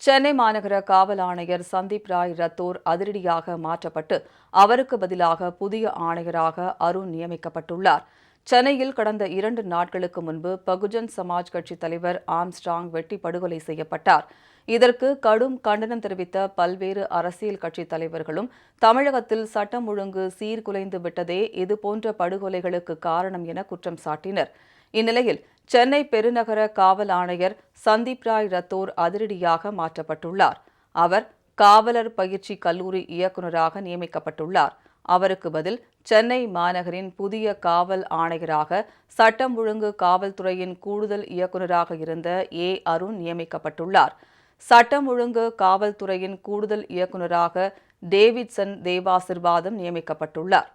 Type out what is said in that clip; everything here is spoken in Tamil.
சென்னை மாநகர காவல் ஆணையர் சந்தீப் ராய் ரத்தோர் அதிரடியாக மாற்றப்பட்டு அவருக்கு பதிலாக புதிய ஆணையராக அருண் நியமிக்கப்பட்டுள்ளார். சென்னையில் கடந்த இரண்டு நாட்களுக்கு முன்பு பகுஜன் சமாஜ் கட்சி தலைவர் ஆம்ஸ்ட்ராங் வெட்டி படுகொலை செய்யப்பட்டார். இதற்கு கடும் கண்டனம் தெரிவித்த பல்வேறு அரசியல் கட்சி தலைவர்களும் தமிழகத்தில் சட்டம் ஒழுங்கு சீர்குலைந்து விட்டதே இதுபோன்ற படுகொலைகளுக்கு காரணம் என குற்றம் சாட்டினர். இந்நிலையில் சென்னை பெருநகர காவல் ஆணையர் சந்தீப் ராய் ரத்தோர் அதிரடியாக மாற்றப்பட்டுள்ளார். அவர் காவலர் பயிற்சி கல்லூரி இயக்குநராக நியமிக்கப்பட்டுள்ளார். அவருக்கு பதில் சென்னை மாநகரின் புதிய காவல் ஆணையராக சட்டம் ஒழுங்கு காவல்துறையின் கூடுதல் இயக்குநராக இருந்த ஏ. அருண் நியமிக்கப்பட்டுள்ளார். சட்டம் ஒழுங்கு காவல்துறையின் கூடுதல் இயக்குநராக டேவிட்சன் தேவாசிர்வாதம் நியமிக்கப்பட்டுள்ளார்.